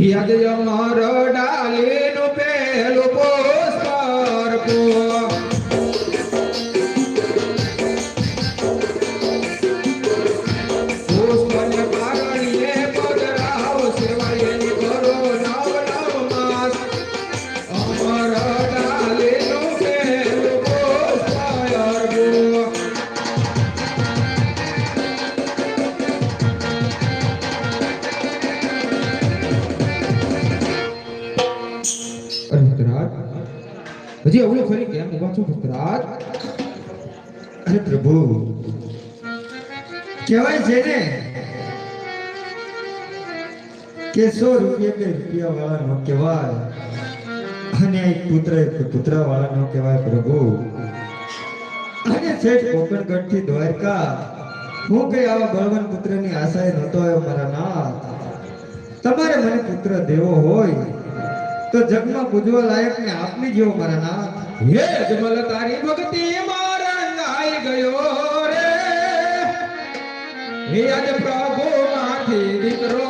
यद यो मोरो डाले नु पेलो હજી અવળું ખરી કેમ? ઊભા છો ભક્તરાજ? અરે પ્રભુ, કહેવાય છે ને કે સો રૂપિયા કે રૂપિયા વાળા નો કહેવાય અને એક પુત્ર પુત્ર વાળા નો કહેવાય પ્રભુ. અને શેઠ કોકણગઢથી દ્વારકા. હું કઈ આવા બળવાન પુત્રની આશાએ નહોતો આવ્યો મારા નાથ. તમારે મને પુત્ર દેવો હોય તો જગમાં પૂજવા લાયક ને આપની જેવો મારા નાથ. હે જમલ તારી ભક્તિ રંગાઈ ગયો રે. હે આજ પ્રભુ માથી દીકરો